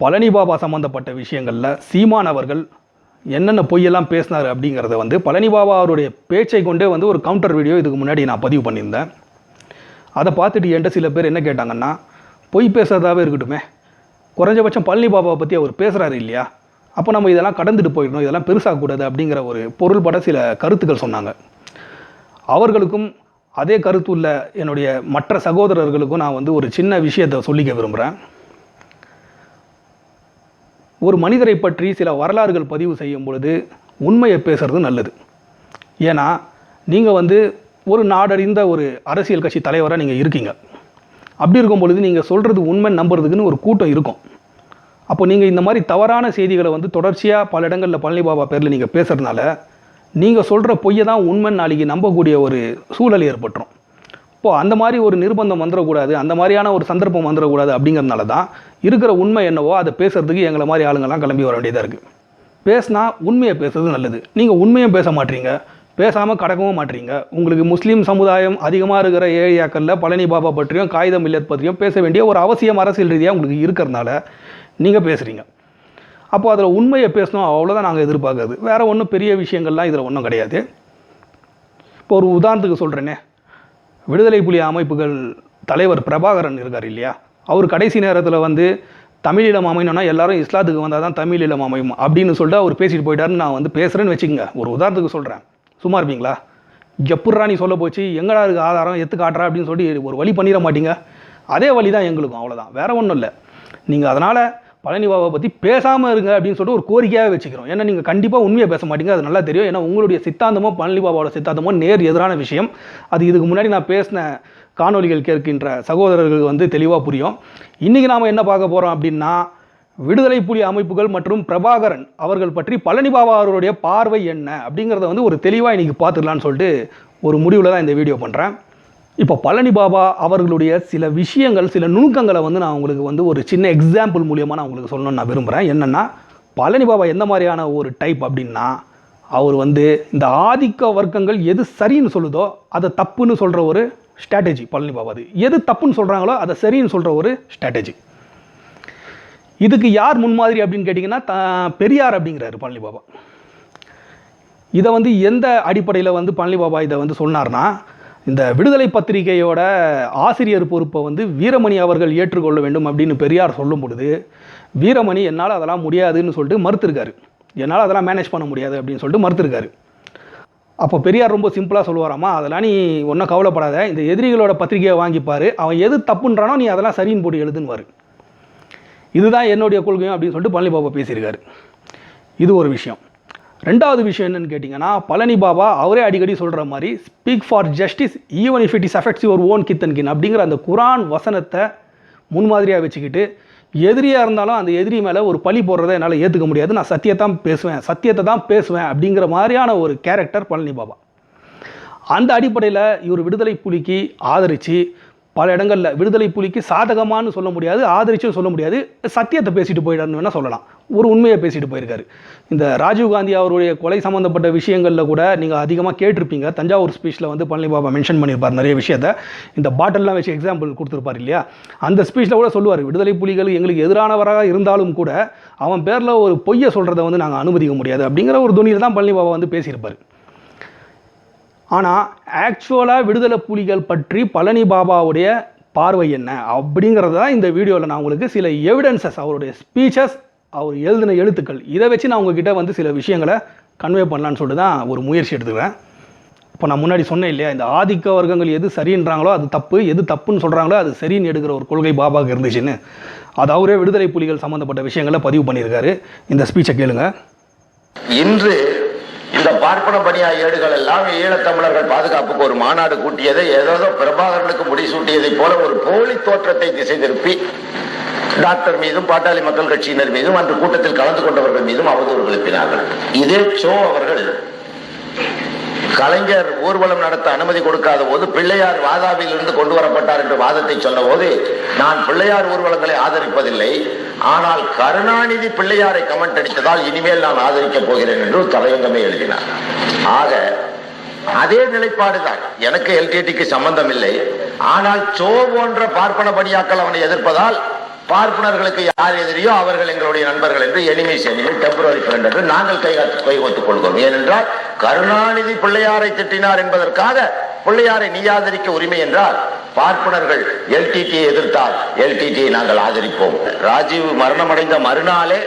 பழனி பாபா சம்மந்தப்பட்ட விஷயங்களில் சீமான் அவர்கள் என்னென்ன பொய்யெல்லாம் பேசினார் அப்படிங்கிறத வந்து பழனி பாபா அவருடைய பேச்சை கொண்டே வந்து ஒரு கவுண்டர் வீடியோ இதுக்கு முன்னாடி நான் பதிவு பண்ணியிருந்தேன். அதை பார்த்துட்டு என்கிட்ட சில பேர் என்ன கேட்டாங்கன்னா பொய் பேசுறதாவே இருக்கட்டுமே. குறைஞ்சபட்சம் பழனி பாபாவை பற்றி அவர் பேசுகிறாரு இல்லையா? அப்போ நம்ம இதெல்லாம் கடந்துட்டு போயிடணும். இதெல்லாம் பெருசாகக்கூடாது அப்படிங்கிற ஒரு பொருள்பட சில கருத்துக்கள் சொன்னாங்க. அவர்களுக்கும் அதே கருத்துள்ள என்னுடைய மற்ற சகோதரர்களுக்கும் நான் வந்து ஒரு சின்ன விஷயத்தை சொல்லிக்க விரும்புகிறேன் ஒரு மனிதரை பற்றி சில வரலாறுகள் பதிவு செய்யும் பொழுது உண்மையை பேசுறது நல்லது. ஏன்னா நீங்கள் வந்து ஒரு நாடறிந்த ஒரு அரசியல் கட்சி தலைவராக நீங்கள் இருக்கீங்க. அப்படி இருக்கும் பொழுது நீங்கள் சொல்கிறது உண்மை நம்புறதுக்குன்னு ஒரு கூட்டம் இருக்கும். அப்போ நீங்கள் இந்த மாதிரி தவறான செய்திகளை வந்து தொடர்ச்சியாக பல இடங்களில் பழனி பாபா பேரில் நீங்கள் பேசுகிறதுனால நீங்கள் சொல்கிற பொய்யை தான் உண்மை நாளைக்கு நம்பக்கூடிய ஒரு சூழல் ஏற்பட்டுரும். இப்போ அந்த மாதிரி ஒரு நிர்பந்தம் வந்துடக்கூடாது அந்த மாதிரியான ஒரு சந்தர்ப்பம் வந்துடக்கூடாது அப்படிங்கிறதுனால தான் இருக்கிற உண்மை என்னவோ அதை பேசுகிறதுக்கு எங்களை மாதிரி ஆளுங்கள்லாம் கிளம்பி வர வேண்டியதாக இருக்குது பேசினா உண்மையை பேசுறது நல்லது. நீங்கள் உண்மையும் பேச மாட்டீங்க பேசாமல் கடக்கவும் மாட்டீங்க. உங்களுக்கு முஸ்லீம் சமுதாயம் அதிகமாக இருக்கிற ஏரியாக்களில் பழனி பாபா பற்றியும் காகிதம் இல்லத் பற்றியும் பேச வேண்டிய ஒரு அவசியம் அரசியல் ரீதியாக உங்களுக்கு இருக்கிறதுனால நீங்கள் பேசுகிறீங்க அப்போ அதில் உண்மையை பேசணும் அவ்வளோதான் நாங்கள் எதிர்பார்க்குறது. வேறு ஒன்றும் பெரிய விஷயங்கள்லாம் இதில் ஒன்றும் கிடையாது. இப்போ ஒரு உதாரணத்துக்கு சொல்கிறேனே விடுதலை புலி அமைப்புகள் தலைவர் பிரபாகரன் இருக்கார் இல்லையா? அவர் கடைசி நேரத்தில் வந்து தமிழீழம் அமையணும்னா எல்லாரும் இஸ்லாத்துக்கு வந்தால் தான் தமிழீழம் அமையும் அப்படின்னு சொல்லிட்டு அவர் பேசிட்டு போயிட்டாருன்னு நான் வந்து பேசுகிறேன்னு வச்சுக்கோங்க. ஒரு உதாரணத்துக்கு சொல்கிறேன் சும்மா இருப்பீங்களா? எப்பட்றா நீ சொல்ல போச்சு எங்கடா இருக்குது ஆதாரம்? எத்து காட்டுறா? அப்படின்னு சொல்லி ஒரு வழி பண்ணிட மாட்டீங்க. அதே வழி தான் எங்களுக்கும் அவ்வளோதான் வேறு ஒன்றும் இல்லை. நீங்கள் அதனால் பழனி பாபா பற்றி பேசாமல் இருங்க அப்படின்னு சொல்லிட்டு ஒரு கோரிக்கையாக வச்சுக்கிறோம். ஏன்னா நீங்கள் கண்டிப்பாக உண்மையை பேச மாட்டீங்க. அது நல்லா தெரியும். ஏன்னா உங்களுடைய சித்தாந்தமோ பழனி பாபாவோட சித்தாந்தமோ நேர் எதிரான விஷயம். அது இதுக்கு முன்னாடி நான் பேசின காணொலிகள் கேட்கின்ற சகோதரர்கள் வந்து தெளிவாக புரியும். இன்றைக்கி நாம் என்ன பார்க்க போகிறோம் அப்படின்னா விடுதலை புலி அமைப்புகள் மற்றும் பிரபாகரன் அவர்கள் பற்றி பழனி பாபா அவருடைய பார்வை என்ன அப்படிங்கிறத வந்து ஒரு தெளிவாக இன்றைக்கி பார்த்துக்கலான்னு சொல்லிட்டு ஒரு முடிவில் தான் இந்த வீடியோ பண்ணுறேன் இப்போ பழனி பாபா அவர்களுடைய சில விஷயங்கள் சில நுணுக்கங்களை வந்து நான் உங்களுக்கு வந்து ஒரு சின்ன எக்ஸாம்பிள் மூலியமாக நான் உங்களுக்கு சொல்லணும்னு நான் விரும்புகிறேன் என்னென்னா பழனி பாபா எந்த மாதிரியான ஒரு டைப் அப்படின்னா அவர் வந்து இந்த ஆதிக்க வர்க்கங்கள் எது சரின்னு சொல்லுதோ அதை தப்புன்னு சொல்கிற ஒரு ஸ்ட்ராட்டஜி பழனி பாபா அது. எது தப்புன்னு சொல்கிறாங்களோ அதை சரின்னு சொல்கிற ஒரு ஸ்ட்ராட்டஜி இதுக்கு யார் முன்மாதிரி அப்படின்னு கேட்டிங்கன்னா த பெரியார் அப்படிங்கிறாரு பழனி பாபா. இதை வந்து எந்த அடிப்படையில் வந்து பழனி பாபா இதை வந்து சொன்னார்னா இந்த விடுதலை பத்திரிகையோட ஆசிரியர் பொறுப்பை வந்து வீரமணி அவர்கள் ஏற்றுக்கொள்ள வேண்டும் அப்படின்னு பெரியார் சொல்லும் பொழுது வீரமணி என்னால் அதெல்லாம் முடியாதுன்னு சொல்லிட்டு மறுத்திருக்காரு. என்னால் அதெல்லாம் மேனேஜ் பண்ண முடியாது அப்படின்னு சொல்லிட்டு மறுத்திருக்காரு. அப்போ பெரியார் ரொம்ப சிம்பிளாக சொல்லுவாராம்மா அதெல்லாம் நீ ஒன்றும் கவலைப்படாத இந்த எதிரிகளோட பத்திரிகையை வாங்கிப்பார் அவன் எது தப்புன்றானோ நீ அதெல்லாம் சரின்னு போட்டு எழுதுன்னுவார். இதுதான் என்னுடைய கொள்கையும் அப்படின்னு சொல்லிட்டு பழனி பாபா பேசியிருக்காரு. இது ஒரு விஷயம். ரெண்டாவது விஷயம் என்னன்னு கேட்டிங்கன்னா பழனி பாபா அவரே அடிக்கடி சொல்கிற மாதிரி speak for justice even if it is affects your own kith and kin அப்படிங்கிற அந்த குரான் வசனத்தை முன்மாதிரியாக வச்சுக்கிட்டு எதிரியாக இருந்தாலும் அந்த எதிரி மேலே ஒரு பழி போடுறதை என்னால் ஏற்றுக்க முடியாது. நான் சத்தியத்தான் பேசுவேன் சத்தியத்தை தான் பேசுவேன் அப்படிங்கிற மாதிரியான ஒரு கேரக்டர் பழனி பாபா. அந்த அடிப்படையில் இவர் விடுதலை புலிக்கு ஆதரித்து பல இடங்களில் விடுதலை புலிக்கு சாதகமானு சொல்ல முடியாது ஆதரிச்சும் சொல்ல முடியாது. சத்தியத்தை பேசிட்டு போயிடணும் வேணால் சொல்லலாம். ஒரு உண்மையை பேசிட்டு போயிருக்காரு. இந்த ராஜீவ்காந்தி அவருடைய கொலை சம்மந்தப்பட்ட விஷயங்களில் கூட நீங்கள் அதிகமாக கேட்டிருப்பீங்க. தஞ்சாவூர் ஸ்பீச்சில் வந்து பழனி பாபா மென்ஷன் பண்ணியிருப்பார் நிறைய விஷயத்த. இந்த பாட்டில்லாம் வச்சு எக்ஸாம்பிள் கொடுத்துருப்பார் இல்லையா? அந்த ஸ்பீச்சில் கூட சொல்லுவார் விடுதலை புலிகள் எங்களுக்கு எதிரானவராக இருந்தாலும் கூட அவன் பேரில் ஒரு பொய்யை சொல்கிறத வந்து நாங்கள் அனுமதிக்க முடியாது. அப்படிங்கிற ஒரு துணியில் தான் பழனி பாபா வந்து பேசியிருப்பார். ஆனால் ஆக்சுவலாக விடுதலை புலிகள் பற்றி பழனி பாபாவுடைய பார்வை என்ன? அப்படிங்கிறது தான் இந்த வீடியோவில் நான் உங்களுக்கு சில எவிடன்சஸ் அவருடைய ஸ்பீச்சஸ் அவர் எழுதின எழுத்துக்கள் இதை வச்சு நான் உங்ககிட்ட வந்து சில விஷயங்களை கன்வே பண்ணலான்னு சொல்லிட்டு தான் ஒரு முயற்சி எடுத்துக்கிறேன். இப்போ நான் முன்னாடி சொன்னேன் இல்லையா இந்த ஆதிக்க வர்க்கங்கள் எது சரின்றாங்களோ அது தப்பு எது தப்புன்னு சொல்கிறாங்களோ அது சரின்னு எடுக்கிற ஒரு கொள்கை பாபாவுக்கு இருந்துச்சுன்னு அது அவரே விடுதலை புலிகள் சம்மந்தப்பட்ட விஷயங்களை பதிவு பண்ணியிருக்காரு. இந்த ஸ்பீச்சை கேளுங்க. இன்று இந்த பார்ப்பன பணியா ஏடுகள் எல்லாம் ஈழத்தமிழர்கள் பாதுகாப்புக்கு ஒரு மாநாடு கூட்டியதை ஏதோ பிரபாகரனுக்கு முடிசூட்டியதை போல ஒரு போலி தோற்றத்தை திசை திருப்பி டாக்டர் மீதும் பாட்டாளி மக்கள் கட்சியினர் மீதும் அந்த கூட்டத்தில் கலந்து கொண்டவர்கள் மீதும் அவதூறு எழுப்பினார்கள் இதே சோ அவர்கள் கலைஞர் ஊர்வலம் நடத்த அனுமதி கொடுக்காத போது பிள்ளையார் வாதாபியில் இருந்து கொண்டு வரப்பட்டார் என்ற வாதத்தை சொன்ன போது நான் பிள்ளையார் ஊர்வலங்களை ஆதரிப்பதில்லை ஆனால் கருணாநிதி பிள்ளையாரை கமெண்ட் அடித்ததால் இனிமேல் நான் ஆதரிக்கப் போகிறேன் என்று ஒரு தலையங்கமே எழுதினார். ஆக அதே நிலைப்பாடுதான். எனக்கு எல்டிடிக்கு சம்பந்தம் இல்லை ஆனால் சோ போன்ற பார்ப்பன பணியாக்கள் அவனை எதிர்ப்பதால் பார்ப்பனர்களுக்கு யார் எதிரியோ அவர்கள் எங்களுடைய நண்பர்கள் என்று எளிமை எனிமி டெம்பரரி ஃப்ரெண்ட் என்று நாங்கள் கை கைகோத்துக் கொள்கிறோம். ஏனென்றால் கருணாநிதி பிள்ளையாரை திட்டினார் என்பதற்காக பிள்ளையாரை நீ ஆதரிக்க உரிமை என்றால் பார்ப்பனர்கள் எல்டிடியை எதிர்த்தால் எல்டிடியை நாங்கள் ஆதரிப்போம். ராஜீவ் மரணமடைந்த மறுநாளே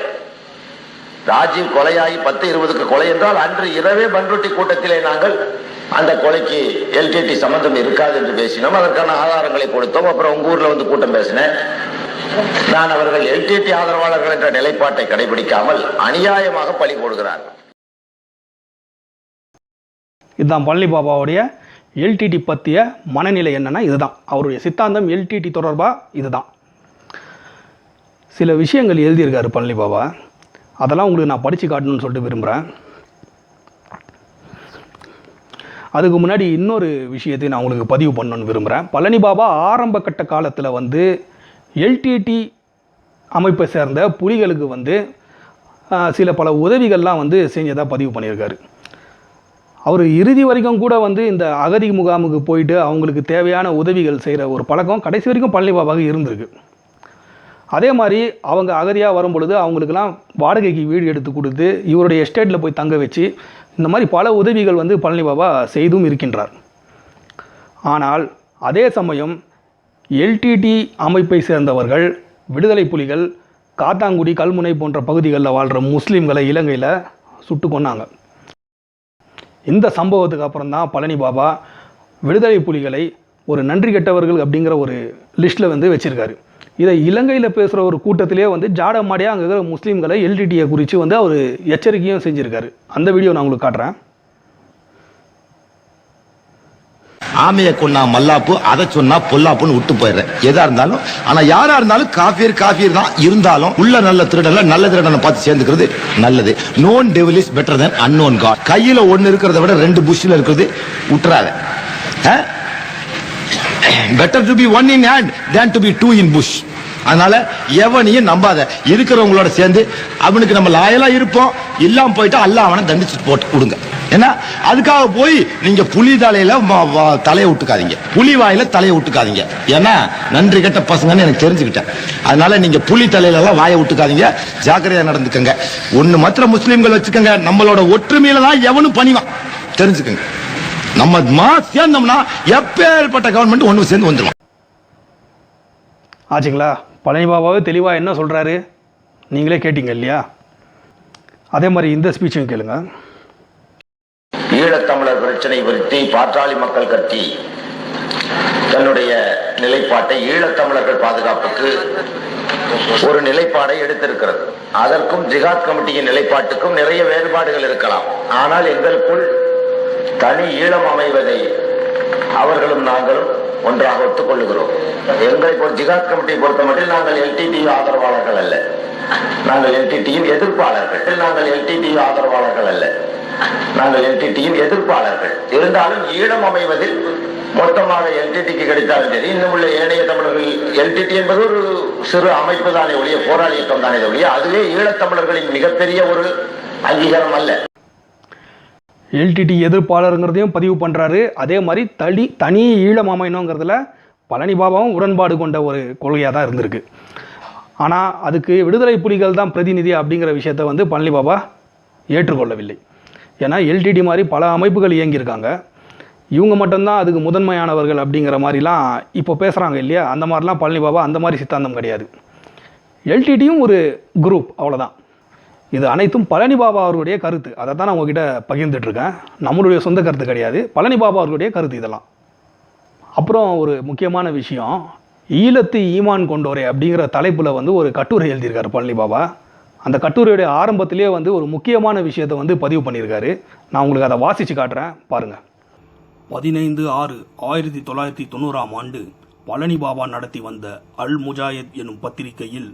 ராஜீவ் கொலையாகி பத்து இருபதுக்கு கொலை என்றால் அன்று இரவே பன்ருட்டி கூட்டத்திலே நாங்கள் அந்த கொலைக்கு எல்டிடி சம்பந்தம் இருக்காது என்று பேசினோம். அதற்கான ஆதாரங்களை கொடுத்தோம். அப்புறம் உங்க ஊர்ல வந்து கூட்டம் பேசினேன். நான் அவர்கள் எல்டிடி ஆதரவாளர்கள் என்ற நிலைப்பாட்டை கடைபிடிக்காமல் அநியாயமாக பழி போடுகிறார்கள். இதுதான் பழனி பாபாவுடைய எல்டிடி பற்றிய மனநிலை என்னன்னா இதுதான். அவருடைய சித்தாந்தம் எல்டிடி தொடர்பாக இதுதான். சில விஷயங்கள் எழுதியிருக்காரு பழனி பாபா. அதெல்லாம் உங்களுக்கு நான் படித்து காட்டணும்னு சொல்லிட்டு விரும்புகிறேன் அதுக்கு முன்னாடி இன்னொரு விஷயத்தை நான் உங்களுக்கு பதிவு பண்ணணும்னு விரும்புகிறேன் பழனி பாபா ஆரம்ப கட்ட காலத்தில் வந்து எல்டிடி அமைப்பை சேர்ந்த புலிகளுக்கு வந்து சில பல உதவிகள்லாம் வந்து செஞ்சதாக பதிவு பண்ணியிருக்காரு. அவர் இறுதி வரைக்கும் கூட வந்து இந்த அகதி முகாமுக்கு போயிட்டு அவங்களுக்கு தேவையான உதவிகள் செய்கிற ஒரு பழக்கம் கடைசி வரைக்கும் பழனி பாபாவுக்கு இருந்திருக்கு. அதே மாதிரி அவங்க அகதியாக வரும் பொழுது அவங்களுக்கெல்லாம் வாடகைக்கு வீடு எடுத்து கொடுத்து இவருடைய எஸ்டேட்டில் போய் தங்க வச்சு இந்த மாதிரி பல உதவிகள் வந்து பழனி பாபா செய்தும் இருக்கின்றார். ஆனால் அதே சமயம் எல்டிடி அமைப்பை சேர்ந்தவர்கள் விடுதலை புலிகள் காத்தாங்குடி கல்முனை போன்ற பகுதிகளில் வாழ்கிற முஸ்லீம்களை இலங்கையில் சுட்டு கொன்னாங்க. இந்த சம்பவத்துக்கு அப்புறம் தான் பழனி பாபா விடுதலை புலிகளை ஒரு நன்றி கெட்டவர்கள் அப்படிங்கிற ஒரு லிஸ்ட்டில் வந்து வச்சுருக்காரு. இதை இலங்கையில் பேசுகிற ஒரு கூட்டத்திலே வந்து ஜாட மாடியாக அங்கே இருக்கிற முஸ்லீம்களை எல்டிடியை குறித்து வந்து அவர் எச்சரிக்கையும் செஞ்சுருக்காரு. அந்த வீடியோ நான் உங்களுக்கு காட்டுறேன். ஆமையை கொன்னா மல்லாப்பு அதை சொன்னா பொல்லாப்புன்னு விட்டு போயிடுறேன். எதா இருந்தாலும் ஆனா யாரா இருந்தாலும் காஃபியர் காஃபியர் தான் இருந்தாலும் உள்ள நல்ல திருடன்ல நல்ல திருடனை பார்த்து சேர்ந்துக்கிறது நல்லது. Known devil is better than unknown god கையில ஒன்னு இருக்கிறத விட ரெண்டு புஷ்ல இருக்கிறது விட்டுறாத better to be one in hand than to be two in bush அதனால எவனையும் நம்பாத. இருக்கிறவங்களோட சேர்ந்து அவனுக்கு நம்ம லாயலா இருப்போம். இல்லாம போயிட்டா அல்லாஹ் அவனை தண்டிச்சுட்டு போட்டு கொடுங்க. ஏன்னா அதுக்காக போய் நீங்க புலி தலையில வ- தலையை விட்டுக்காதீங்க. புலி வாயில தலையை விட்டுக்காதீங்க. ஏன்னா நன்றி கெட்ட பசங்கன்னு எனக்கு தெரிஞ்சுக்கிட்டேன். அதனால நீங்க புலி தலையில எல்லாம் வாயை விட்டுக்காதீங்க. ஜாக்கிரதையா நடந்துக்கங்க. ஒண்ணு மாத்திரம் முஸ்லீம்கள் வச்சுக்கோங்க. நம்மளோட ஒற்றுமையில தான் எவனும் பணிவான். தெரிஞ்சுக்கங்க. நம்ம மா சேர்ந்தோம்னா எப்பேற்பட்ட கவர்மெண்ட் ஒன்று சேர்ந்து வந்துடும் ஆச்சுங்களா? பழனி பாபாவே தெளிவாக என்ன சொல்கிறாரு நீங்களே கேட்டீங்க இல்லையா? அதே மாதிரி இந்த ஸ்பீச்சும் கேளுங்க. ஈழத்தமிழர் பிரச்சனை குறித்து பாட்டாளி மக்கள் கட்சி தன்னுடைய நிலைப்பாட்டை ஈழத்தமிழர்கள் பாதுகாப்புக்கு ஒரு நிலைப்பாடை எடுத்திருக்கிறது. அதற்கும் ஜிகாத் கமிட்டியின் நிலைப்பாட்டுக்கும் நிறைய வேறுபாடுகள் இருக்கலாம். ஆனால் எங்களுக்குள் தனி ஈழம் அமைவதை அவர்களும் நாங்களும் ஒன்றாக ஒத்துக்கொள்ளுகிறோம். எங்களை ஜிகாத் கமிட்டியை பொறுத்த மட்டும் நாங்கள் எல்டிடி ஆதரவாளர்கள் அல்ல. நாங்கள் எல்டிடியின் எதிர்ப்பாளர்கள். நாங்கள் எல்டிடி ஆதரவாளர்கள் அல்ல. நாங்கள் எல்டிடியின் எதிர்ப்பாளர்கள். இருந்தாலும் ஈழம் அமைவதில் மொத்தமாக எல்டிடிக்கு கிடைத்தாலும் சரி இன்னும் உள்ள ஏனைய தமிழர்கள் எல்டிடி என்பது ஒரு சிறு அமைப்பு தானே ஒழிய போராளி இயக்கம் தானே ஒழிய அதுவே ஈழத்தமிழர்களின் மிகப்பெரிய ஒரு அங்கீகாரம் அல்ல. எல்டிடி எதிர்ப்பாளருங்கிறதையும் பதிவு பண்ணுறாரு அதே மாதிரி தனி தனி ஈழம் அமையணுங்கிறதுல பழனி பாபாவும் உடன்பாடு கொண்ட ஒரு கொள்கையாக தான் இருந்திருக்கு. ஆனால் அதுக்கு விடுதலை புலிகள் தான் பிரதிநிதி அப்படிங்கிற விஷயத்தை வந்து பழனி பாபா ஏற்றுக்கொள்ளவில்லை. ஏன்னா எல்டிடி மாதிரி பல அமைப்புகள் இயங்கியிருக்காங்க. இவங்க மட்டும்தான் அதுக்கு முதன்மையானவர்கள் அப்படிங்கிற மாதிரிலாம் இப்போ பேசுகிறாங்க இல்லையா? அந்த மாதிரிலாம் பழனி பாபா அந்த மாதிரி சித்தாந்தம் கிடையாது. எல்டிடியும் ஒரு குரூப் அவ்வளோதான் இது அனைத்தும் பழனி பாபா அவர்களுடைய கருத்து. அதை தான் நான் உங்ககிட்ட பகிர்ந்துட்டு இருக்கேன் நம்மளுடைய சொந்த கருத்து கிடையாது. பழனி பாபா அவர்களுடைய கருத்து இதெல்லாம். அப்புறம் ஒரு முக்கியமான விஷயம் ஈழத்து ஈமான் கொண்டோரே அப்படிங்கிற தலைப்பில் வந்து ஒரு கட்டுரை எழுதியிருக்காரு பழனி பாபா. அந்த கட்டுரையுடைய ஆரம்பத்திலே வந்து ஒரு முக்கியமான விஷயத்தை வந்து பதிவு பண்ணியிருக்காரு. நான் உங்களுக்கு அதை வாசித்து காட்டுறேன். பாருங்கள் பதினைந்து ஆறு ஆயிரத்தி தொள்ளாயிரத்தி தொண்ணூறாம் ஆண்டு பழனி பாபா நடத்தி வந்த அல் முஜாயத் எனும் பத்திரிகையில்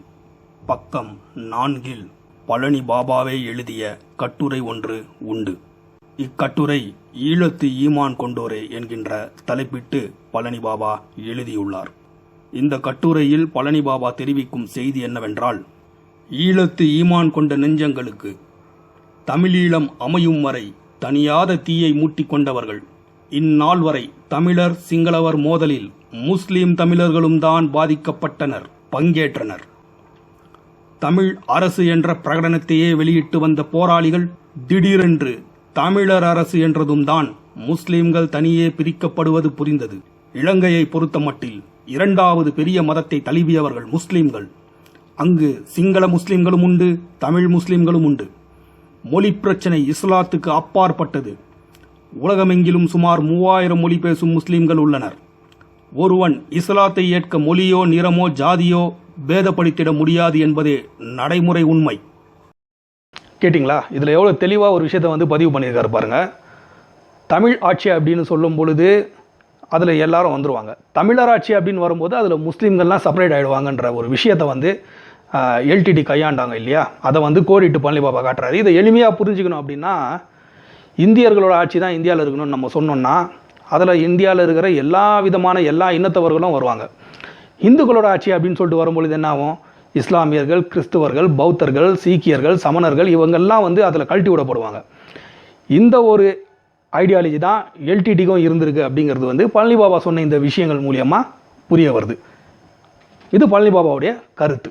பக்கம் நான்கில் பழனி பாபாவே எழுதிய கட்டுரை ஒன்று உண்டு. இக்கட்டுரை ஈழத்து ஈமான் கொண்டோரே என்கின்ற தலைப்பிட்டு பழனி பாபா எழுதியுள்ளார். இந்த கட்டுரையில் பழனி பாபா தெரிவிக்கும் செய்தி என்னவென்றால் ஈழத்து ஈமான் கொண்ட நெஞ்சங்களுக்கு தமிழீழம் அமையும் வரை தனியாத தீயை மூட்டிக் கொண்டவர்கள் இந்நாள் வரை தமிழர் சிங்களவர் மோதலில் முஸ்லிம் தமிழர்களும் தான் பாதிக்கப்பட்டனர் பங்கேற்றனர். தமிழ் அரசு என்ற பிரகடனத்தையே வெளியிட்டு வந்த போராளிகள் திடீரென்று தமிழர் அரசு என்றதும் தான் முஸ்லிம்கள் தனியே பிரிக்கப்படுவது புரிந்தது. இலங்கையை பொறுத்தமட்டில் இரண்டாவது பெரிய மதத்தை தழுவியவர்கள் முஸ்லிம்கள். அங்கு சிங்கள முஸ்லிம்களும் உண்டு தமிழ் முஸ்லிம்களும் உண்டு. மொழி பிரச்சனை இஸ்லாத்துக்கு அப்பாற்பட்டது. உலகமெங்கிலும் சுமார் மூவாயிரம் மொழி பேசும் முஸ்லிம்கள் உள்ளனர். ஒருவன் இஸ்லாத்தை ஏற்க மொழியோ நிறமோ ஜாதியோ பேதப்படுத்திட முடியாது என்பதே நடைமுறை உண்மை. கேட்டிங்களா? இதில் எவ்வளோ தெளிவாக ஒரு விஷயத்தை வந்து பதிவு பண்ணியிருக்காரு பாருங்கள் தமிழ் ஆட்சி அப்படின்னு சொல்லும் பொழுது அதில் எல்லாரும் வந்துருவாங்க. தமிழர் ஆட்சி அப்படின்னு வரும்போது அதில் முஸ்லீம்கள்லாம் செப்பரேட் ஆகிடுவாங்கன்ற ஒரு விஷயத்தை வந்து எல்டிடி கையாண்டாங்க இல்லையா? அதை வந்து கோடிட்டு பழனி பாபா காட்டுறாரு. இதை எளிமையாக புரிஞ்சுக்கணும் அப்படின்னா இந்தியர்களோட ஆட்சி தான் இந்தியாவில் இருக்கணும்னு நம்ம சொன்னோம்னா அதில் இந்தியாவில் இருக்கிற எல்லா விதமான எல்லா இனத்தவர்களும் வருவாங்க. இந்துக்களோட ஆட்சி அப்படின்னு சொல்லிட்டு வரும்பொழுது என்ன ஆகும் இஸ்லாமியர்கள் கிறிஸ்துவர்கள் பௌத்தர்கள் சீக்கியர்கள் சமணர்கள் இவங்கெல்லாம் வந்து அதில் கழட்டி விடப்படுவாங்க. இந்த ஒரு ஐடியாலஜி தான் எல்டிடிக்கும் இருந்திருக்கு அப்படிங்கிறது வந்து பழனி பாபா சொன்ன இந்த விஷயங்கள் மூலியமாக புரிய வருது. இது பழனி பாபாவுடைய கருத்து.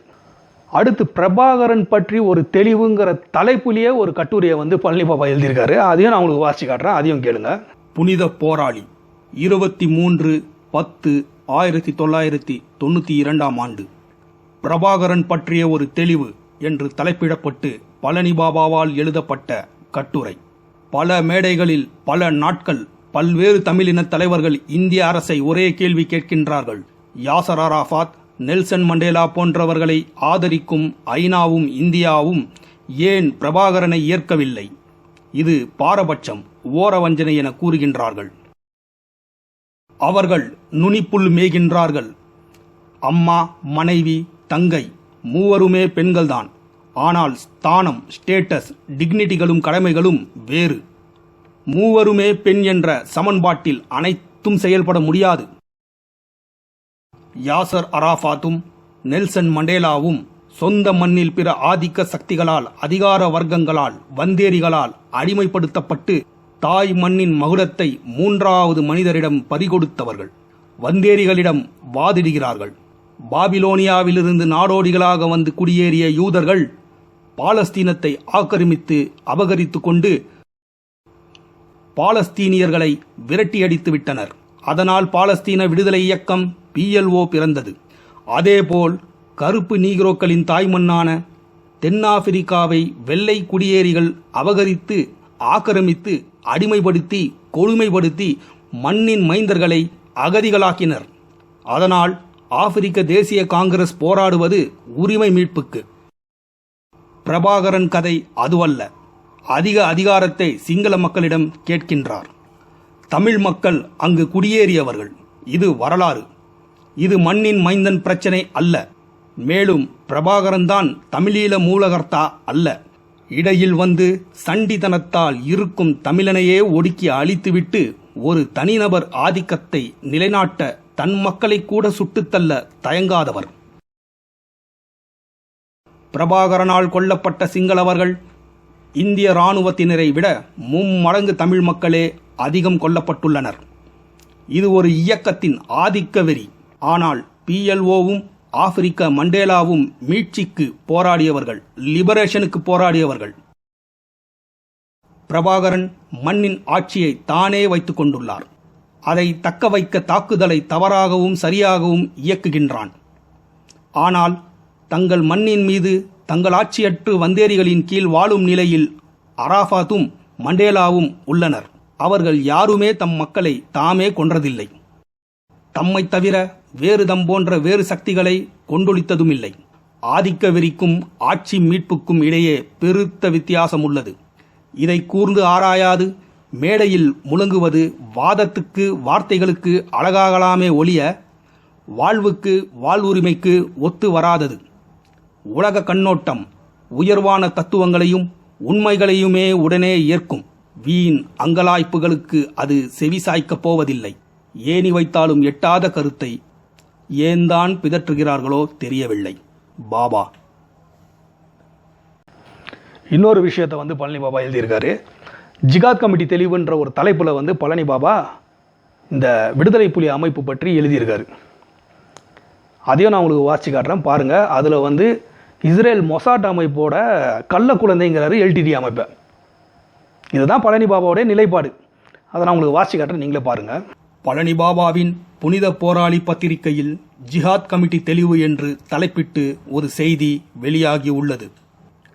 அடுத்து பிரபாகரன் பற்றி ஒரு தெளிவுங்கிற தலைப்புலேயே ஒரு கட்டுரையை வந்து பழனி பாபா எழுதியிருக்காரு. அதையும் நான் உங்களுக்கு வாசிச்சு காட்டுறேன். அதையும் கேளுங்க. புனித போராளி இருபத்தி மூன்று பத்து ஆயிரத்தி தொள்ளாயிரத்தி தொண்ணூற்றி இரண்டாம் ஆண்டு. பிரபாகரன் பற்றிய ஒரு தெளிவு என்று தலைப்பிடப்பட்டு பழனி பாபாவால் எழுதப்பட்ட கட்டுரை. பல மேடைகளில் பல நாட்கள் பல்வேறு தமிழின தலைவர்கள் இந்திய அரசை ஒரே கேள்வி கேட்கின்றார்கள். யாசர் அராஃபாத் நெல்சன் மண்டேலா போன்றவர்களை ஆதரிக்கும் ஐநாவும் இந்தியாவும் ஏன் பிரபாகரனை ஏற்கவில்லை? இது பாரபட்சம் ஓரவஞ்சனை என கூறுகின்றார்கள். அவர்கள் நுனிப்புல் மேய்கின்றார்கள். அம்மா மனைவி தங்கை மூவருமே பெண்கள்தான். ஆனால் ஸ்தானம் ஸ்டேட்டஸ் டிக்னிட்டிகளும் கடமைகளும் வேறு. மூவருமே பெண் என்ற சமன்பாட்டில் அனைத்தும் செயல்பட முடியாது. யாசர் அராஃபாத்தும் நெல்சன் மண்டேலாவும் சொந்த மண்ணில் பிற ஆதிக்க சக்திகளால் அதிகார வர்க்கங்களால் வந்தேரிகளால் அடிமைப்படுத்தப்பட்டு தாய் மண்ணின் மகுடத்தை மூன்றாவது மனிதரிடம் பறிகொடுத்தவர்கள். வந்தேரிகளிடம் வாதிடுகிறார்கள். பாபிலோனியாவிலிருந்து நாடோடிகளாக வந்து குடியேறிய யூதர்கள் பாலஸ்தீனத்தை ஆக்கிரமித்து அபகரித்து கொண்டு பாலஸ்தீனியர்களை விரட்டியடித்து விட்டனர். அதனால் பாலஸ்தீன விடுதலை இயக்கம் பிஎல்ஓ பிறந்தது. அதேபோல் கருப்பு நீக்ரோக்களின் தாய்மண்ணான தென்னாப்பிரிக்காவை வெள்ளை குடியேறிகள் அபகரித்து ஆக்கிரமித்து அடிமைப்படுத்தி கொடுமைப்படுத்தி மண்ணின் மைந்தர்களை அகதிகளாக்கினர். அதனால் ஆப்பிரிக்க தேசிய காங்கிரஸ் போராடுவது உரிமை மீட்புக்கு. பிரபாகரன் கதை அதுவல்ல. அதிக அதிகாரத்தை சிங்கள மக்களிடம் கேட்கின்றார். தமிழ் மக்கள் அங்கு குடியேறியவர்கள். இது வரலாறு. இது மண்ணின் மைந்தன் பிரச்சனை அல்ல. மேலும் பிரபாகரன் தான் தமிழீழ மூலகர்த்தா அல்ல. இடையில் வந்து சண்டித்தனத்தால் இருக்கும் தமிழனையே ஒடுக்கி அழித்துவிட்டு ஒரு தனிநபர் ஆதிக்கத்தை நிலைநாட்ட தன் மக்களை கூட சுட்டுத்தள்ள தயங்காதவர். பிரபாகரனால் கொல்லப்பட்ட சிங்களவர்கள் இந்திய இராணுவத்தினரை விட மும்மடங்கு தமிழ் மக்களே அதிகம் கொல்லப்பட்டுள்ளனர். இது ஒரு இயக்கத்தின் ஆதிக்க வெறி. ஆனால் பிஎல்ஓவும் ஆப்பிரிக்க மண்டேலாவும் மீட்சிக்கு போராடியவர்கள் லிபரேஷனுக்கு போராடியவர்கள். பிரபாகரன் மண்ணின் ஆட்சியை தானே வைத்துக் கொண்டுள்ளார். அதை தக்க வைக்க தாக்குதலை தவறாகவும் சரியாகவும் இயக்குகின்றான். ஆனால் தங்கள் மண்ணின் மீது தங்கள் ஆட்சியற்று வந்தேரிகளின் கீழ் வாழும் நிலையில் அராஃபாத்தும் மண்டேலாவும் உள்ளனர். அவர்கள் யாருமே தம் மக்களை தாமே கொன்றதில்லை. தம்மை தவிர வேறு தம் போன்ற வேறு சக்திகளை கொண்டொழித்ததும் இல்லை ஆதிக்க வெறிக்கும் ஆட்சி மீட்புக்கும் இடையே பெருத்த வித்தியாசம் உள்ளது இதை கூர்ந்து ஆராயாது மேடையில் முழங்குவது வாதத்துக்கு வார்த்தைகளுக்கு அழகாகலாமே ஒழிய வாழ்வுக்கு வாழ்வுரிமைக்கு ஒத்து வராதது. உலக கண்ணோட்டம் உயர்வான தத்துவங்களையும் உண்மைகளையுமே உடனே ஏற்கும். வீண் அங்கலாய்ப்புகளுக்கு அது செவிசாய்க்கப் போவதில்லை. ஏணி வைத்தாலும் எட்டாத கருத்தை ஏன்தான் பிதற்றுகிறார்களோ தெரியவில்லை. பாபா. இன்னொரு விஷயத்தை வந்து பழனி பாபா எழுதியிருக்காரு. ஜிகாத் கமிட்டி தெளிவுன்ற ஒரு தலைப்பில் வந்து பழனி பாபா இந்த விடுதலை புலி அமைப்பு பற்றி எழுதியிருக்காரு. அதையும் நான் உங்களுக்கு வாசிச்சு காட்டுறேன். பாருங்கள் அதில் வந்து இஸ்ரேல் மொசாட் அமைப்போட கள்ள குழந்தைங்கிறாரு எல்டிடி அமைப்பை. இதுதான் பழனி பாபாவுடைய நிலைப்பாடு. அதை நான் உங்களுக்கு வாசி காட்டுறேன். நீங்களே பாருங்கள் பழனி பாபாவின் புனித போராளி பத்திரிகையில் ஜிஹாத் கமிட்டி தெளிவு என்று தலைப்பிட்டு ஒரு செய்தி வெளியாகி உள்ளது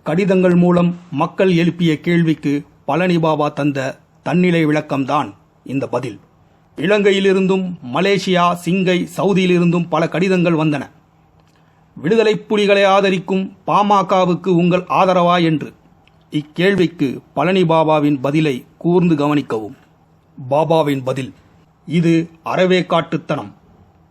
கடிதங்கள் மூலம் மக்கள் எழுப்பிய கேள்விக்கு பழனி பாபா தந்த தன்னிலை விளக்கம்தான் இந்த பதில். இலங்கையிலிருந்தும் மலேசியா சிங்கை சவுதியிலிருந்தும் பல கடிதங்கள் வந்தன. விடுதலை புலிகளை ஆதரிக்கும் பாமகவுக்கு உங்கள் ஆதரவா என்று. இக்கேள்விக்கு பழனி பாபாவின் பதிலை கூர்ந்து கவனிக்கவும். பாபாவின் பதில். இது அறவே காட்டுத்தனம்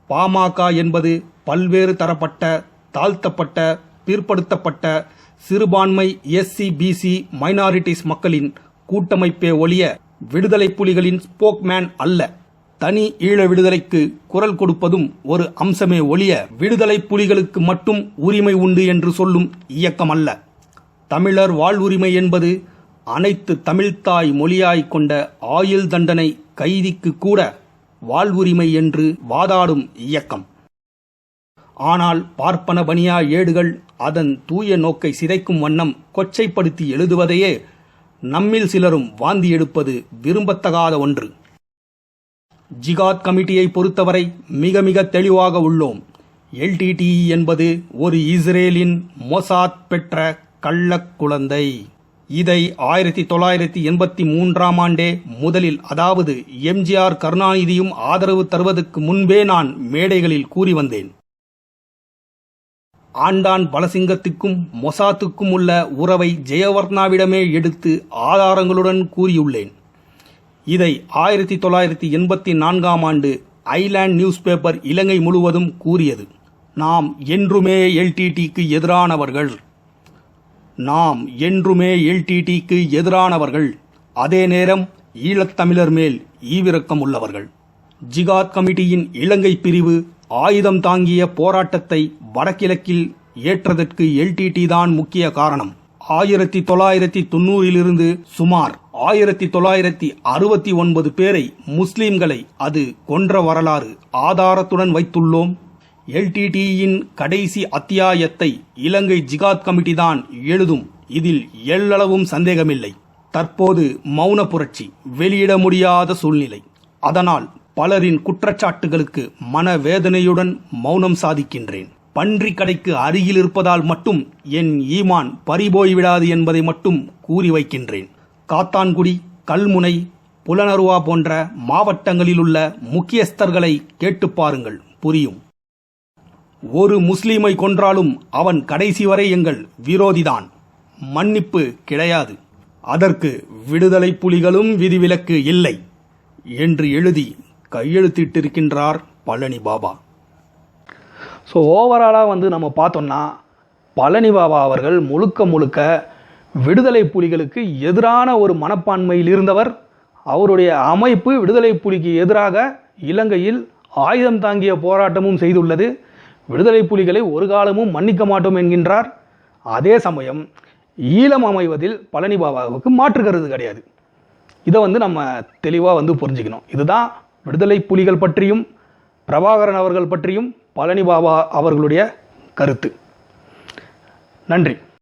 பாமக என்பது பல்வேறு தரப்பட்ட தாழ்த்தப்பட்ட பிற்படுத்தப்பட்ட சிறுபான்மை எஸ்சி பிசி மைனாரிட்டிஸ் மக்களின் கூட்டமைப்பே ஒழிய விடுதலை புலிகளின் ஸ்போக்மேன் அல்ல. தனி ஈழ விடுதலைக்கு குரல் கொடுப்பதும் ஒரு அம்சமே ஒழிய விடுதலை புலிகளுக்கு மட்டும் உரிமை உண்டு என்று சொல்லும் இயக்கம் அல்ல தமிழர் வாழ்வுரிமை என்பது அனைத்து தமிழ்த்தாய் மொழியாய் கொண்ட ஆயுள் தண்டனை கைதிக்கு கூட வாழ்வுரிமை என்று வாதாடும் இயக்கம். ஆனால் பார்ப்பன பனியா ஏடுகள் அதன் தூய நோக்கை சிதைக்கும் வண்ணம் கொச்சைப்படுத்தி எழுதுவதையே நம்மில் சிலரும் வாந்தி எடுப்பது விரும்பத்தகாத ஒன்று. ஜிகாத் கமிட்டியை பொறுத்தவரை மிக மிக தெளிவாக உள்ளோம். எல்டிடிஇ என்பது ஒரு இஸ்ரேலின் மொசாத் பெற்ற கள்ளக் குழந்தை இதை ஆயிரத்தி தொள்ளாயிரத்தி எண்பத்தி மூன்றாம் ஆண்டே முதலில் அதாவது எம்ஜிஆர் கருணாநிதியும் ஆதரவு தருவதற்கு முன்பே நான் மேடைகளில் கூறி வந்தேன். ஆண்டான் பலசிங்கத்துக்கும் மொசாத்துக்கும் உள்ள உறவை ஜெயவர்ணாவிடமே எடுத்து ஆதாரங்களுடன் கூறியுள்ளேன். இதை ஆயிரத்தி தொள்ளாயிரத்தி எண்பத்தி நான்காம் ஆண்டு ஐலாண்ட் நியூஸ் பேப்பர் இலங்கை முழுவதும் கூறியது. நாம் என்றுமே எல்டிடிக்கு எதிரானவர்கள். நாம் என்றுமே எல்டிடிக்கு எதிரானவர்கள். அதே நேரம் ஈழத்தமிழர் மேல் ஈவிரக்கம் உள்ளவர்கள். ஜிகாத் கமிட்டியின் இலங்கை பிரிவு ஆயுதம் தாங்கிய போராட்டத்தை வடகிழக்கில் ஏற்றதற்கு எல்டிடி தான் முக்கிய காரணம். ஆயிரத்தி தொள்ளாயிரத்தி தொண்ணூறிலிருந்து சுமார் ஆயிரத்தி தொள்ளாயிரத்தி அறுபத்தி ஒன்பது பேரை முஸ்லிம்களை அது கொன்ற வரலாறு ஆதாரத்துடன் வைத்துள்ளோம். எல்டிடியின் கடைசி அத்தியாயத்தை இலங்கை ஜிகாத் கமிட்டி தான் எழுதும். இதில் எள்ளளவும் சந்தேகமில்லை. தற்போது மௌன புரட்சி வெளியிட முடியாத சூழ்நிலை. அதனால் பலரின் குற்றச்சாட்டுகளுக்கு மனவேதனையுடன் மௌனம் சாதிக்கின்றேன். பன்றி கடைக்கு அருகில் இருப்பதால் மட்டும் என் ஈமான் பறிபோய்விடாது என்பதை மட்டும் கூறி வைக்கின்றேன். காத்தான்குடி கல்முனை புலனருவா போன்ற மாவட்டங்களிலுள்ள முக்கியஸ்தர்களை கேட்டுப் பாருங்கள். புரியும். ஒரு முஸ்லீமை கொன்றாலும் அவன் கடைசி வரை எங்கள் விரோதிதான். மன்னிப்பு கிடையாது. அதற்கு விடுதலை புலிகளும் விதிவிலக்கு இல்லை என்று எழுதி கையெழுத்திட்டிருக்கின்றார் பழனி பாபா. ஸோ ஓவராலாக வந்து நம்ம பார்த்தோம்னா பழனி பாபா அவர்கள் முழுக்க முழுக்க விடுதலை புலிகளுக்கு எதிரான ஒரு மனப்பான்மையில் இருந்தவர். அவருடைய அமைப்பு விடுதலை புலிக்கு எதிராக இலங்கையில் ஆயுதம் தாங்கிய போராட்டமும் செய்துள்ளது. விடுதலை புலிகளை ஒரு காலமும் மன்னிக்க மாட்டோம் என்கின்றார். அதே சமயம் ஈழம் அமைவதில் பழனி பாபாவுக்கு மாற்று கருது கிடையாது. இதை வந்து நம்ம தெளிவாக வந்து புரிஞ்சுக்கணும். இதுதான் விடுதலை புலிகள் பற்றியும் பிரபாகரன் அவர்கள் பற்றியும் பழனி பாபா அவர்களுடைய கருத்து. நன்றி.